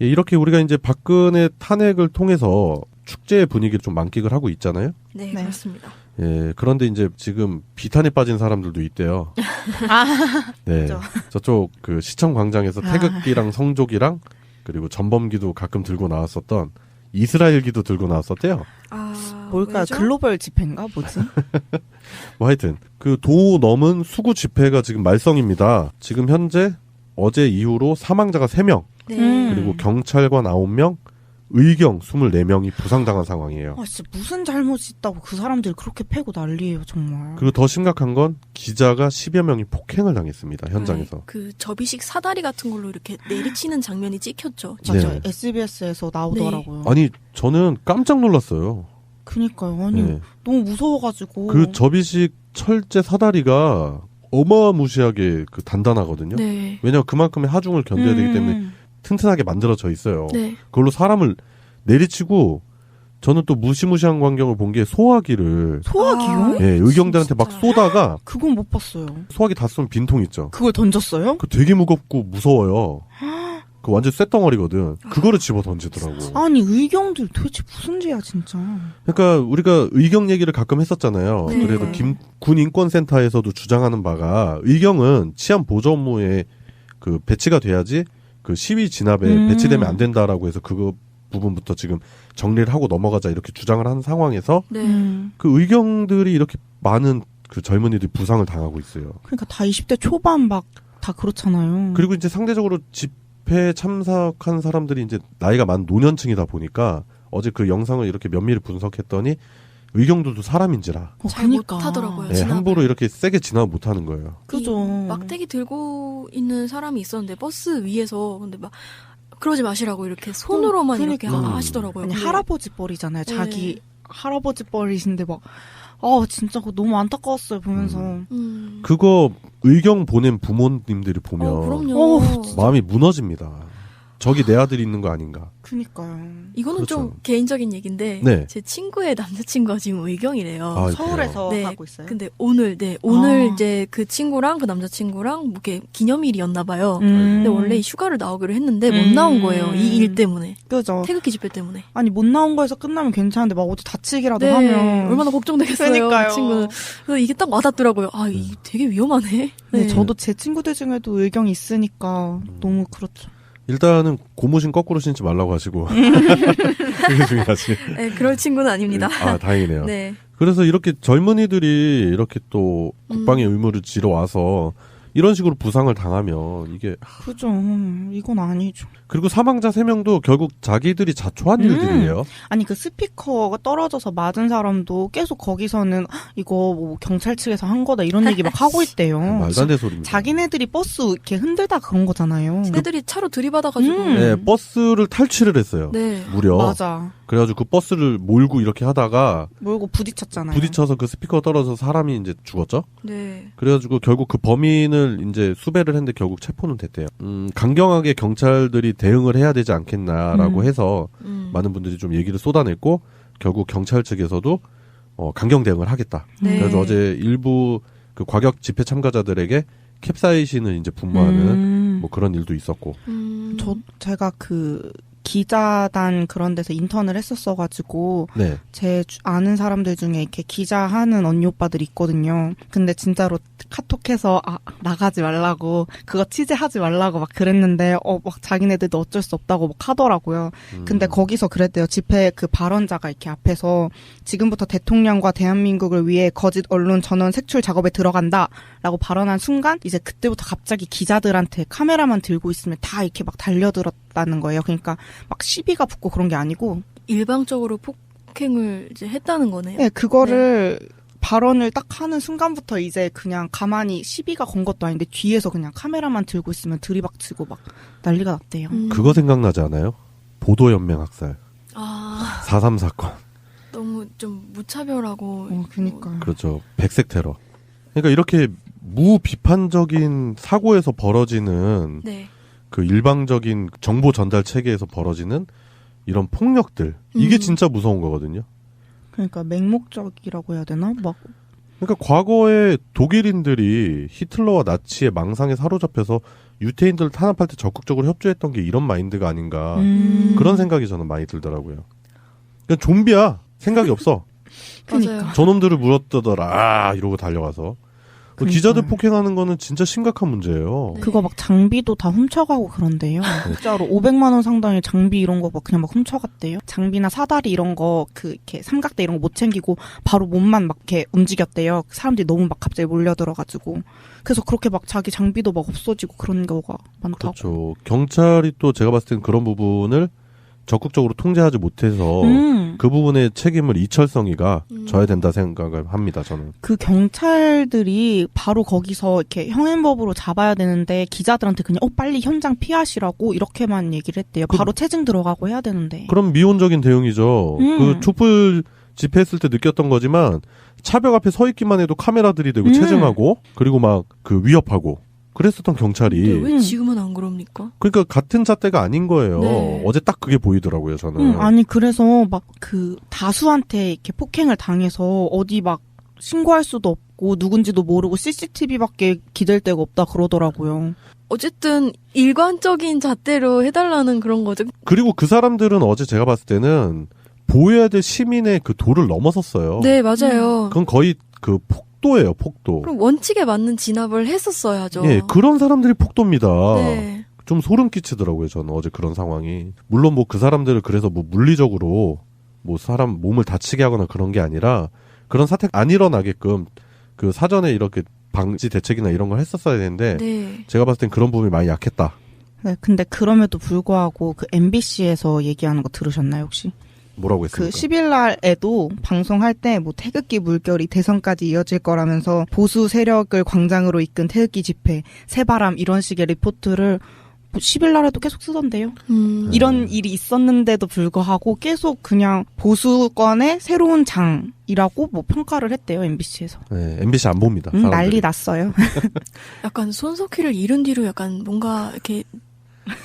예, 이렇게 우리가 이제 박근혜 탄핵을 통해서 축제의 분위기를 좀 만끽을 하고 있잖아요. 네, 네. 그렇습니다. 예, 그런데 이제 지금 비탄에 빠진 사람들도 있대요. 네. 그죠. 저쪽 그 시청 광장에서 아. 태극기랑 성조기랑 그리고 전범기도 가끔 들고 나왔었던 이스라엘기도 들고 나왔었대요. 아, 뭘까요? 왜죠? 글로벌 집회인가 뭐지? 뭐 하여튼 그 도 넘은 수구 집회가 지금 말썽입니다. 지금 현재 어제 이후로 사망자가 3명, 네. 음. 그리고 경찰관 9명, 의경 24명이 부상당한 상황이에요. 아 진짜 무슨 잘못이 있다고 그 사람들이 그렇게 패고 난리예요 정말. 그리고 더 심각한 건 기자가 10여 명이 폭행을 당했습니다. 현장에서. 네, 그 접이식 사다리 같은 걸로 이렇게 내리치는 장면이 찍혔죠. 맞아 네. SBS에서 나오더라고요. 아니 저는 깜짝 놀랐어요. 그니까요. 아니 네. 너무 무서워가지고. 그 접이식 철제 사다리가 어마무시하게 그 단단하거든요. 네. 왜냐면 그만큼의 하중을 견뎌야 되기 때문에 음. 튼튼하게 만들어져 있어요. 네. 그걸로 사람을 내리치고 저는 또 무시무시한 광경을 본 게 소화기를 소화기요? 아, 예, 의경들한테 막. 쏘다가 그건 못 봤어요. 소화기 다쏜 빈통 있죠. 그걸 던졌어요? 그 되게 무겁고 무서워요. 그 완전 쇳덩어리거든. 그거를 집어 던지더라고. 아니 의경들 도대체 무슨 죄야 진짜. 그러니까 우리가 의경 얘기를 가끔 했었잖아요. 네. 그래도 김, 군 인권센터에서도 주장하는 바가 의경은 치안 보조 업무에 그 배치가 돼야지 그 시위 진압에 음. 배치되면 안 된다라고 해서 그거 부분부터 지금 정리를 하고 넘어가자 이렇게 주장을 하는 상황에서 네. 음. 그 의경들이 이렇게 많은 그 젊은이들이 부상을 당하고 있어요. 그러니까 다 20대 초반 막 다 그렇잖아요. 그리고 이제 상대적으로 집회에 참석한 사람들이 이제 나이가 많은 노년층이다 보니까 어제 그 영상을 이렇게 면밀히 분석했더니 의경들도 사람인지라 어, 잘 그러니까. 못하더라고요. 예, 진압을. 함부로 이렇게 세게 진압 못하는 거예요. 그죠. 이 막대기 들고 있는 사람이 있었는데 버스 위에서 근데 막 그러지 마시라고 이렇게 손으로만 어, 이렇게 그러니까. 하- 하시더라고요. 아니 할아버지 뻘이잖아요. 네. 자기 할아버지 뻘이신데 막. 아 진짜 그거 너무 안타까웠어요 보면서. 음. 그거 의경 보낸 부모님들이 보면 어, 그럼요. 어, 마음이 무너집니다. 저기 내 아들이 있는 거 아닌가. 그니까요. 이거는 좀 그렇죠. 개인적인 얘기인데 네. 제 친구의 남자친구가 지금 의경이래요. 아, 서울에서 네, 하고 있어요. 근데 오늘 네 오늘 아. 이제 그 친구랑 그 남자친구랑 뭐 이렇게 기념일이었나 봐요. 음. 근데 원래 휴가를 나오기로 했는데 못 음. 나온 거예요. 이 일 때문에 그죠. 태극기 집회 때문에. 아니 못 나온 거에서 끝나면 괜찮은데 막 어디 다치기라도 네, 하면 얼마나 걱정되겠어요. 그러니까요. 그 친구는. 그래서 이게 딱 와닿더라고요. 아, 이 되게 위험하네. 네, 네. 저도 제 친구들 중에도 의경이 있으니까 너무 그렇죠. 일단은 고무신 거꾸로 신지 말라고 하시고 그게 중요하지. 네, 그럴 친구는 아닙니다. 아 다행이네요. 네. 그래서 이렇게 젊은이들이 이렇게 또 국방의 의무를 지러 와서 이런 식으로 부상을 당하면 이게 그죠. 이건 아니죠. 그리고 사망자 3명도 결국 자기들이 자초한 음. 일들이에요. 아니 그 스피커가 떨어져서 맞은 사람도 계속 거기서는 "헉, 이거 뭐 경찰 측에서 한 거다 이런 얘기 막 하고 있대요. 말도 안 되는 소리입니다. 자기네들이 버스 이렇게 흔들다 그런 거잖아요. 애들이 차로 들이받아가지고. 음. 네, 버스를 탈취를 했어요. 네. 무려. 맞아. 그래가지고 그 버스를 몰고 이렇게 하다가 몰고 부딪혔잖아요. 부딪혀서 그 스피커가 떨어져서 사람이 이제 죽었죠. 네. 그래가지고 결국 그 범인을 이제 수배를 했는데 결국 체포는 됐대요. 음, 강경하게 경찰들이 대응을 해야 되지 않겠나라고 음. 해서 음. 많은 분들이 좀 얘기를 쏟아냈고 결국 경찰 측에서도 어, 강경 대응을 하겠다. 네. 그래서 어제 일부 그 과격 집회 참가자들에게 캡사이신을 이제 분모하는 음. 뭐 그런 일도 있었고. 음. 저 제가 그 기자단 그런 데서 인턴을 했었어가지고 네. 제 주- 아는 사람들 중에 이렇게 기자하는 언니 오빠들이 있거든요. 근데 진짜로 카톡해서 아 나가지 말라고 그거 취재하지 말라고 막 그랬는데 어 막 자기네들도 어쩔 수 없다고 막 하더라고요. 음. 근데 거기서 그랬대요. 집회 그 발언자가 이렇게 앞에서 지금부터 대통령과 대한민국을 위해 거짓 언론 전원 색출 작업에 들어간다라고 발언한 순간 이제 그때부터 갑자기 기자들한테 카메라만 들고 있으면 다 이렇게 막 달려들었 다는 거예요. 그러니까 막 시비가 붙고 그런 게 아니고 일방적으로 폭행을 이제 했다는 거네요. 네, 그거를 발언을 딱 하는 순간부터 이제 그냥 가만히 시비가 건 것도 아닌데 뒤에서 그냥 카메라만 들고 있으면 들이박치고 막 난리가 났대요. 음. 그거 생각나지 않아요? 보도연맹 학살, 아, 4.3 사건. 너무 좀 무차별하고. 어, 그니까. 그렇죠. 백색 테러. 그러니까 이렇게 무비판적인 사고에서 벌어지는 네. 그 일방적인 정보 전달 체계에서 벌어지는 이런 폭력들. 이게 음. 진짜 무서운 거거든요. 그러니까 맹목적이라고 해야 되나? 막 그러니까 과거에 독일인들이 히틀러와 나치의 망상에 사로잡혀서 유태인들을 탄압할 때 적극적으로 협조했던 게 이런 마인드가 아닌가 음. 그런 생각이 저는 많이 들더라고요. 그냥 좀비야 생각이 없어. 맞아요. 저놈들을 물었더더라 아, 이러고 달려가서 그 그러니까요. 기자들 폭행하는 거는 진짜 심각한 문제예요. 네. 그거 막 장비도 다 훔쳐가고 그런데요. 진짜로 500만 원 상당의 장비 이런 거 막 그냥 막 훔쳐갔대요. 장비나 사다리 이런 거 그 이렇게 삼각대 이런 거 못 챙기고 바로 몸만 막 이렇게 움직였대요. 사람들이 너무 막 갑자기 몰려들어가지고 그래서 그렇게 막 자기 장비도 막 없어지고 그런 경우가 많다고. 그렇죠. 경찰이 또 제가 봤을 땐 그런 부분을 적극적으로 통제하지 못해서 음. 그 부분의 책임을 이철성이가 음. 져야 된다 생각을 합니다. 저는. 그 경찰들이 바로 거기서 이렇게 형행법으로 잡아야 되는데 기자들한테 그냥 어 빨리 현장 피하시라고 이렇게만 얘기를 했대요. 그- 바로 체증 들어가고 해야 되는데. 그럼 미온적인 대응이죠. 음. 그 촛불 집회했을 때 느꼈던 거지만 차벽 앞에 서 있기만 해도 카메라들이 되고 음. 체증하고 그리고 막 그 위협하고 그랬었던 경찰이 근데 왜 음. 지금은 안 그럽니까? 그러니까 같은 잣대가 아닌 거예요. 네. 어제 딱 그게 보이더라고요. 저는. 응, 아니 그래서 막 그 다수한테 이렇게 폭행을 당해서 어디 막 신고할 수도 없고 누군지도 모르고 CCTV밖에 기댈 데가 없다 그러더라고요. 어쨌든 일관적인 잣대로 해달라는 그런 거죠. 그리고 그 사람들은 어제 제가 봤을 때는 보여야 될 시민의 그 도를 넘어섰어요. 네, 맞아요. 그건 거의 그 폭 도예요, 폭도. 그럼 원칙에 맞는 진압을 했었어야죠. 예, 그런 사람들이 폭도입니다. 네. 좀 소름 끼치더라고요, 저는 어제 그런 상황이. 물론 뭐 그 사람들을 그래서 뭐 물리적으로 뭐 사람 몸을 다치게 하거나 그런 게 아니라 그런 사태가 안 일어나게끔 그 사전에 이렇게 방지 대책이나 이런 걸 했었어야 되는데 네. 제가 봤을 땐 그런 부분이 많이 약했다. 네, 근데 그럼에도 불구하고 그 MBC에서 얘기하는 거 들으셨나요 혹시? 뭐라고 그 했습니까? 10일 날에도 방송할 때 뭐 태극기 물결이 대선까지 이어질 거라면서 보수 세력을 광장으로 이끈 태극기 집회, 새바람 이런 식의 리포트를 뭐 10일 날에도 계속 쓰던데요. 음. 이런 일이 있었는데도 불구하고 계속 그냥 보수권의 새로운 장이라고 뭐 평가를 했대요 MBC에서. 네, MBC 안 봅니다. 음. 난리 났어요. 약간 손석희를 잃은 뒤로 약간 뭔가 이렇게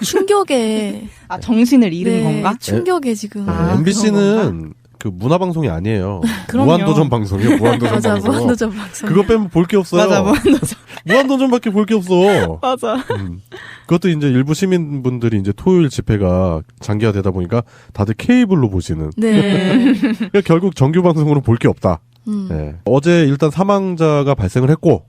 충격에 아 정신을 잃은 네, 건가? 충격에 지금. 네, 아, MBC는 그 문화 방송이 아니에요. 그럼요. 무한도전 방송이에요. 무한도전 맞아, 방송. 무한도전 방송. 그거 빼면 볼 게 없어요. 맞아, 무한도전. 무한도전밖에 볼 게 없어. 맞아. 음. 그것도 이제 일부 시민분들이 이제 토요일 집회가 장기화되다 보니까 다들 케이블로 보시는. 네. 그러니까 결국 정규 방송으로 볼 게 없다. 음. 네. 어제 일단 사망자가 발생을 했고,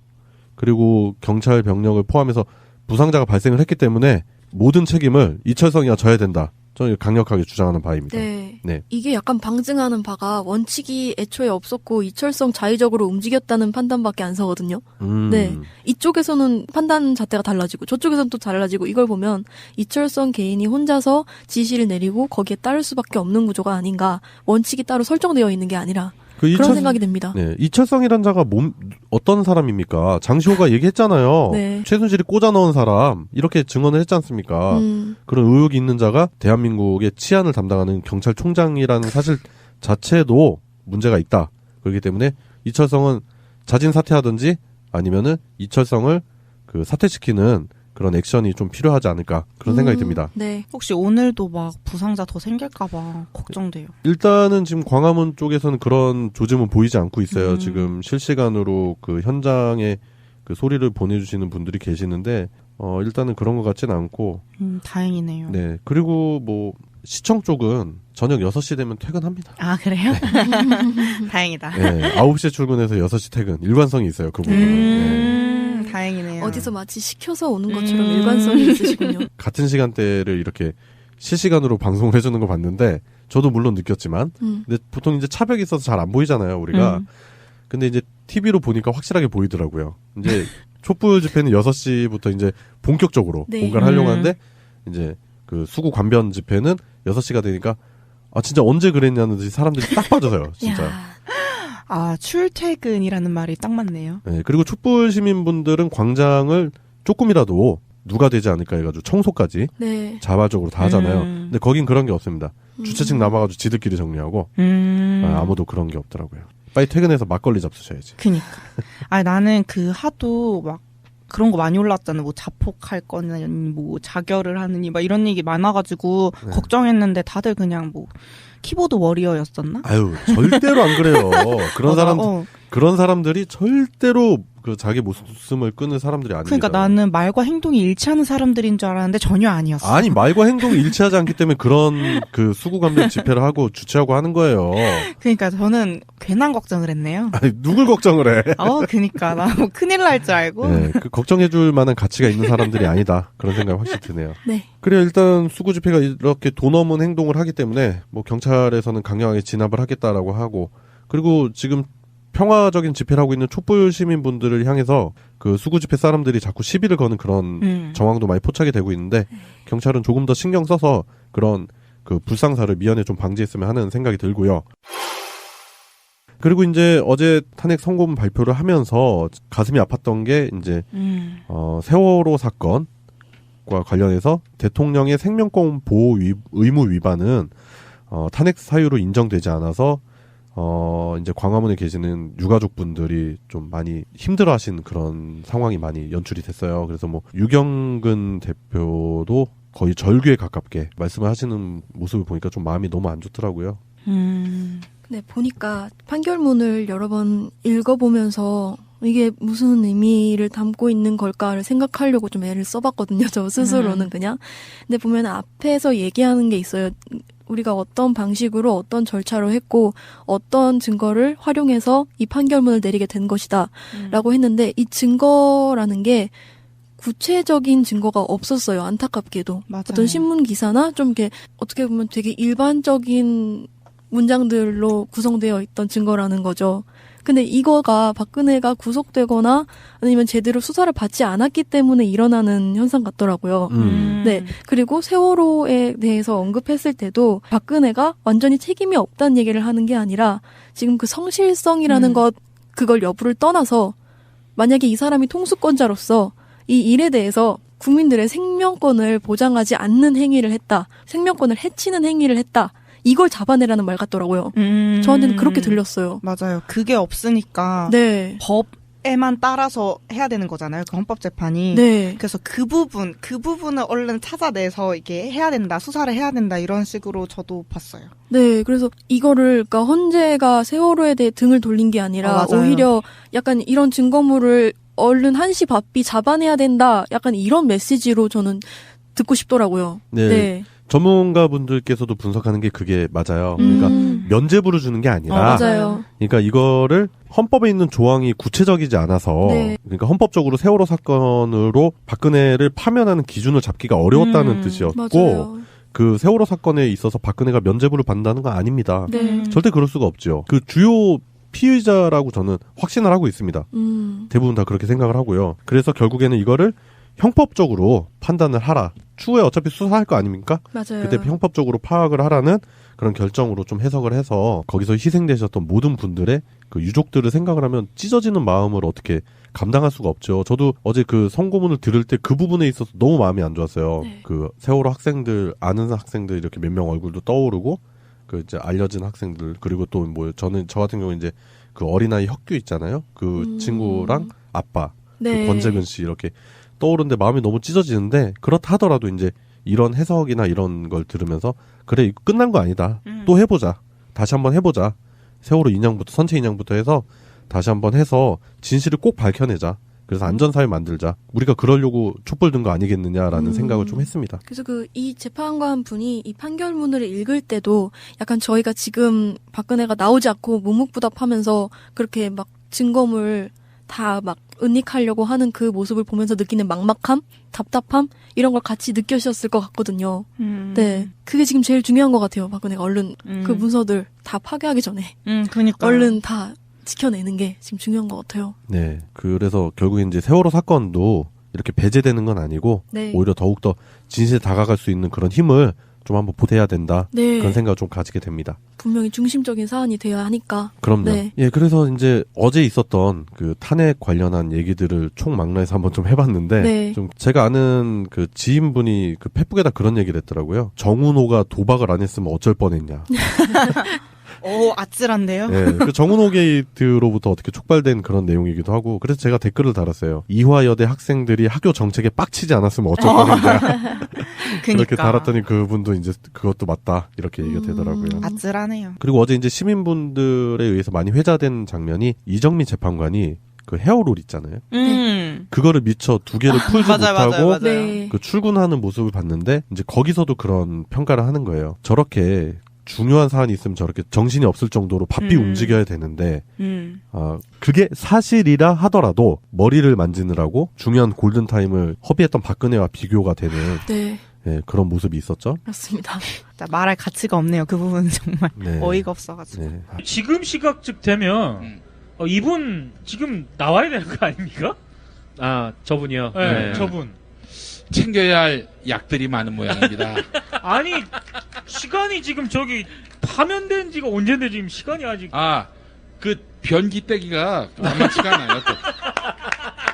그리고 경찰 병력을 포함해서 부상자가 발생을 했기 때문에 모든 책임을 이철성이가 져야 된다. 저는 강력하게 주장하는 바입니다. 네. 네. 이게 약간 방증하는 바가 원칙이 애초에 없었고 이철성 자의적으로 움직였다는 판단밖에 안 서거든요. 음. 네. 이쪽에서는 판단 잣대가 달라지고 저쪽에서는 또 달라지고 이걸 보면 이철성 개인이 혼자서 지시를 내리고 거기에 따를 수밖에 없는 구조가 아닌가. 원칙이 따로 설정되어 있는 게 아니라 그 그런 이철, 생각이 듭니다. 네, 이철성이란 자가 몸 어떤 사람입니까? 장시호가 얘기했잖아요. 네. 최순실이 꽂아 넣은 사람 이렇게 증언을 했지 않습니까? 음, 그런 의혹이 있는 자가 대한민국의 치안을 담당하는 경찰총장이라는 사실 자체도 문제가 있다. 그렇기 때문에 이철성은 자진 사퇴하든지 아니면은 이철성을 그 사퇴시키는 그런 액션이 좀 필요하지 않을까 그런 생각이 음, 듭니다. 네. 혹시 오늘도 막 부상자 더 생길까봐 걱정돼요. 일단은 지금 광화문 쪽에서는 그런 조짐은 보이지 않고 있어요. 음. 지금 실시간으로 그 현장에 그 소리를 보내주시는 분들이 계시는데 어 일단은 그런 것 같지는 않고 음, 다행이네요. 네 그리고 뭐 시청 쪽은 저녁 6시 되면 퇴근합니다. 아 그래요? 다행이다. 네 9시에 출근해서 6시 퇴근 일관성이 있어요 그 부분은. 네. 음, 다행이네요. 어디서 마치 시켜서 오는 것처럼 음. 일관성이 있으시군요. 같은 시간대를 이렇게 실시간으로 방송을 해주는 거 봤는데 저도 물론 느꼈지만 음. 근데 보통 이제 차벽이 있어서 잘 안 보이잖아요 우리가 음. 근데 이제 TV로 보니까 확실하게 보이더라고요. 이제 촛불 집회는 6시부터 이제 본격적으로 네. 공간을 하려고 음. 하는데 이제 그 수구 관변 집회는 6시가 되니까 아 진짜 언제 그랬냐는 듯이 사람들이 딱 빠져서요. 진짜. 야, 아 출퇴근이라는 말이 딱 맞네요. 네, 그리고 촛불 시민분들은 광장을 조금이라도 누가 되지 않을까 해가지고 청소까지 네. 자발적으로 다 하잖아요. 음. 근데 거긴 그런 게 없습니다. 음. 주최측 남아가지고 지들끼리 정리하고 음. 아, 아무도 그런 게 없더라고요. 빨리 퇴근해서 막걸리 잡수셔야지. 그니까. 아 나는 그 하도 막 그런 거 많이 올랐잖아요. 뭐 자폭할 거니 뭐 자결을 하느니 막 이런 얘기 많아가지고 네. 걱정했는데 다들 그냥 뭐 키보드 워리어였었나? 아유 절대로 안 그래요. 그런 맞아, 사람 어. 그런 사람들이 절대로 그 자기 목숨을 끊는 사람들이 아니에요. 그러니까 나는 말과 행동이 일치하는 사람들인 줄 알았는데 전혀 아니었어. 아니 말과 행동이 일치하지 않기 때문에 그런 그 수구 감정 집회를 하고 주최하고 하는 거예요. 그러니까 저는 괜한 걱정을 했네요. 아니 누굴 걱정을 해? 어, 그니까 나 뭐 큰일 날 줄 알고. 네, 그 걱정해줄 만한 가치가 있는 사람들이 아니다 그런 생각 이 확실히 드네요. 네. 그래 일단 수구 집회가 이렇게 돈 넘은 행동을 하기 때문에 뭐 경찰에서는 강력하게 진압을 하겠다라고 하고 그리고 지금 평화적인 집회를 하고 있는 촛불 시민분들을 향해서 그 수구 집회 사람들이 자꾸 시비를 거는 그런 음. 정황도 많이 포착이 되고 있는데 경찰은 조금 더 신경 써서 그런 그 불상사를 미연에 좀 방지했으면 하는 생각이 들고요. 그리고 이제 어제 탄핵 선고문 발표를 하면서 가슴이 아팠던 게 이제 음. 어, 세월호 사건 과 관련해서 대통령의 생명권 보호 위- 의무 위반은 어, 탄핵 사유로 인정되지 않아서 어, 이제 광화문에 계시는 유가족 분들이 좀 많이 힘들어 하신 그런 상황이 많이 연출이 됐어요. 그래서 뭐 유경근 대표도 거의 절규에 가깝게 말씀을 하시는 모습을 보니까 좀 마음이 너무 안 좋더라고요. 음. 네, 보니까 판결문을 여러 번 읽어보면서 이게 무슨 의미를 담고 있는 걸까를 생각하려고 좀 애를 써봤거든요. 저 스스로는 음. 그냥. 근데 보면 앞에서 얘기하는 게 있어요. 우리가 어떤 방식으로 어떤 절차로 했고 어떤 증거를 활용해서 이 판결문을 내리게 된 것이다. 음. 라고 했는데 이 증거라는 게 구체적인 증거가 없었어요. 안타깝게도. 맞아요. 어떤 신문 기사나 좀 이렇게 어떻게 보면 되게 일반적인 문장들로 구성되어 있던 증거라는 거죠. 근데 이거가 박근혜가 구속되거나 아니면 제대로 수사를 받지 않았기 때문에 일어나는 현상 같더라고요. 음. 네. 그리고 세월호에 대해서 언급했을 때도 박근혜가 완전히 책임이 없다는 얘기를 하는 게 아니라 지금 그 성실성이라는 음. 것, 그걸 여부를 떠나서 만약에 이 사람이 통수권자로서 이 일에 대해서 국민들의 생명권을 보장하지 않는 행위를 했다. 생명권을 해치는 행위를 했다. 이걸 잡아내라는 말 같더라고요. 음. 저한테는 그렇게 들렸어요. 맞아요. 그게 없으니까 네. 법 에만 따라서 해야 되는 거잖아요. 그 헌법 재판이. 네. 그래서 그 부분, 그 부분을 얼른 찾아내서 이게 해야 된다, 수사를 해야 된다, 이런 식으로 저도 봤어요. 네, 그래서 이거를 그러니까 헌재가 세월호에 대해 등을 돌린 게 아니라 아, 맞아요. 오히려 약간 이런 증거물을 얼른 한시 바삐 잡아내야 된다. 약간 이런 메시지로 저는 듣고 싶더라고요. 네. 네. 전문가분들께서도 분석하는 게 그게 맞아요. 그러니까 음. 면죄부를 주는 게 어, 아니라 맞아요. 그러니까 이거를 헌법에 있는 조항이 구체적이지 않아서 네. 그러니까 헌법적으로 세월호 사건으로 박근혜를 파면하는 기준을 잡기가 어려웠다는 음, 뜻이었고 맞아요. 그 세월호 사건에 있어서 박근혜가 면죄부를 받는다는 건 아닙니다. 네. 음. 절대 그럴 수가 없죠. 그 주요 피의자라고 저는 확신을 하고 있습니다. 음. 대부분 다 그렇게 생각을 하고요. 그래서 결국에는 이거를 형법적으로 판단을 하라. 추후에 어차피 수사할 거 아닙니까? 맞아요. 그때 형법적으로 파악을 하라는 그런 결정으로 좀 해석을 해서 거기서 희생되셨던 모든 분들의 그 유족들을 생각을 하면 찢어지는 마음을 어떻게 감당할 수가 없죠. 저도 어제 그 선고문을 들을 때 그 부분에 있어서 너무 마음이 안 좋았어요. 네. 그 세월호 학생들 아는 학생들 이렇게 몇 명 얼굴도 떠오르고 그 이제 알려진 학생들 그리고 또 뭐 저는 저 같은 경우 이제 그 어린아이 혁규 있잖아요. 그 음. 친구랑 아빠 네. 그 권재근 씨 이렇게 떠오르는데 마음이 너무 찢어지는데 그렇다 하더라도 이제 이런 해석이나 이런 걸 들으면서 그래 끝난 거 아니다. 음. 또 해보자. 다시 한번 해보자. 세월호 인양부터 선체 인양부터 해서 다시 한번 해서 진실을 꼭 밝혀내자. 그래서 안전사회 만들자. 우리가 그러려고 촛불 든 거 아니겠느냐라는 음. 생각을 좀 했습니다. 그래서 그 이 재판관 분이 이 판결문을 읽을 때도 약간 저희가 지금 박근혜가 나오지 않고 묵묵부답하면서 그렇게 막 증거물 다 막 은닉하려고 하는 그 모습을 보면서 느끼는 막막함, 답답함 이런 걸 같이 느끼셨을 것 같거든요. 음. 네, 그게 지금 제일 중요한 것 같아요. 박근혜가 얼른 음. 그 문서들 다 파괴하기 전에 음, 그니까. 얼른 다 지켜내는 게 지금 중요한 것 같아요. 네 그래서 결국에 이제 세월호 사건도 이렇게 배제되는 건 아니고 네, 오히려 더욱 더 진실에 다가갈 수 있는 그런 힘을 좀 한번 보태야 된다 네, 그런 생각을 좀 가지게 됩니다. 분명히 중심적인 사안이 되어야 하니까. 그럼요. 네. 예, 그래서 이제 어제 있었던 그 탄핵 관련한 얘기들을 총망라해서 한번 좀 해봤는데, 네. 좀 제가 아는 그 지인분이 그 페북에다 그런 얘기를 했더라고요. 정은호가 도박을 안 했으면 어쩔 뻔했냐. 오, 아찔한데요? 예, 그 정은호 게이트로부터 어떻게 촉발된 그런 내용이기도 하고, 그래서 제가 댓글을 달았어요. 이화여대 학생들이 학교 정책에 빡치지 않았으면 어쩔 뻔했냐. 그렇게 그니까. 달았더니 그분도 이제 그것도 맞다 이렇게 얘기가 음. 되더라고요. 아찔하네요. 그리고 어제 이제 시민분들에 의해서 많이 회자된 장면이 이정민 재판관이 그 헤어롤 있잖아요. 음. 그거를 미처 두 개를 풀지 맞아요, 못하고 맞아요, 맞아요. 네. 그 출근하는 모습을 봤는데 이제 거기서도 그런 평가를 하는 거예요. 저렇게 중요한 사안이 있으면 저렇게 정신이 없을 정도로 바삐 음. 움직여야 되는데 음. 아 그게 사실이라 하더라도 머리를 만지느라고 중요한 골든 타임을 허비했던 박근혜와 비교가 되는 네, 예, 그런 모습이 있었죠. 그렇습니다. 말할 가치가 없네요. 그 부분은 정말 네. 어이가 없어가지고. 네. 아, 지금 시각즉 되면 음. 어, 이분 지금 나와야 되는 거 아닙니까? 아, 저분이요? 네, 네. 저분. 챙겨야 할 약들이 많은 모양입니다. 아니 시간이 지금 저기 파면된 지가 언젠데 지금 시간이 아직 아, 그 변기 떼기가 만만치가 않아요. 또.